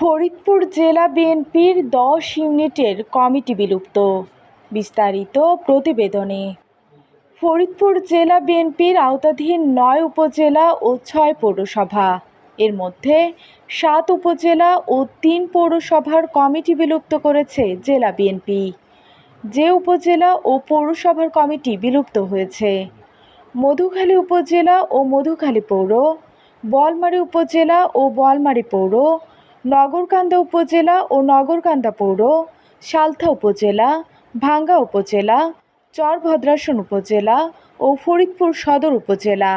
ফরিদপুর জেলা বিএনপির দশ ইউনিটের কমিটি বিলুপ্ত। বিস্তারিত প্রতিবেদনে। ফরিদপুর জেলা বিএনপির আওতাধীন নয় উপজেলা ও ছয় পৌরসভা। এর মধ্যে সাত উপজেলা ও তিন পৌরসভার কমিটি বিলুপ্ত করেছে জেলা বিএনপি। যে উপজেলা ও পৌরসভার কমিটি বিলুপ্ত হয়েছে। মধুখালী উপজেলা ও মধুখালী পৌর, বলমারী উপজেলা ও বলমারী পৌর নগরকান্দা উপজেলা ও নগরকান্দা পৌর সালথা উপজেলা ভাঙ্গা উপজেলা চরভদ্রাসন উপজেলা ও ফরিদপুর সদর উপজেলা।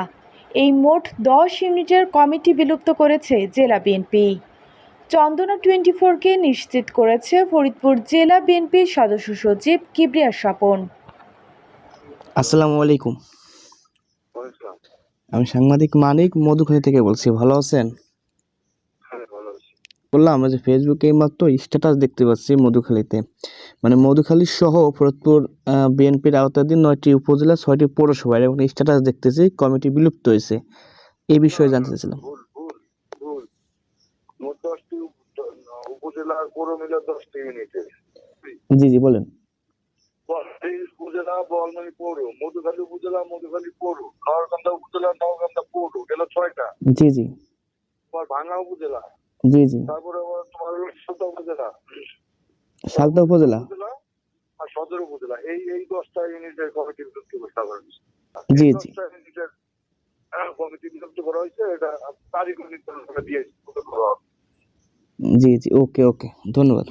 এই মোট দশ ইউনিটের কমিটি বিলুপ্ত করেছে জেলা বিএনপি। চন্দনা টোয়েন্টি ফোরকে নিশ্চিত করেছে ফরিদপুর জেলা বিএনপির সদস্য সচিব কিবরিয়া স্বপন। আসসালামু আলাইকুম। আমি সাংবাদিক মানিক মধুখালী থেকে বলছি ভালো আছেন? বললাম আমরা যে ফেসবুকে মাত্র স্ট্যাটাস দেখতে পাচ্ছি মধুখালীতে। মানে মধুখালী সহ ফরিদপুর বিএনপির আওতাধীন নয়টি উপজেলা ছয়টি পৌরসভা এবং স্ট্যাটাস দেখতেছি কমিটি বিলুপ্ত হয়েছে। এই বিষয়ে জানতে চাইছিলাম। জি জি বলেন। উপজেলা বলমারি পৌর মধুখালী উপজেলা মধুখালী পৌর উপজেলা পৌর গেল ছয়টা। জি জি। ভাঙ্গা উপজেলা। জি জি। তারপরে তোমার সালতা উপজেলা। সালতা উপজেলা? আর সদর উপজেলা। এই এই দশটা ইউনিটের কমিটি বিলুপ্ত করা হয়েছে জি, জি। ইউনিটের কমিটি বিলুপ্ত করা হয়েছে। এটা তারিখ নির্ধারণ করে দিয়েছে জি জি। ওকে ওকে। ধন্যবাদ।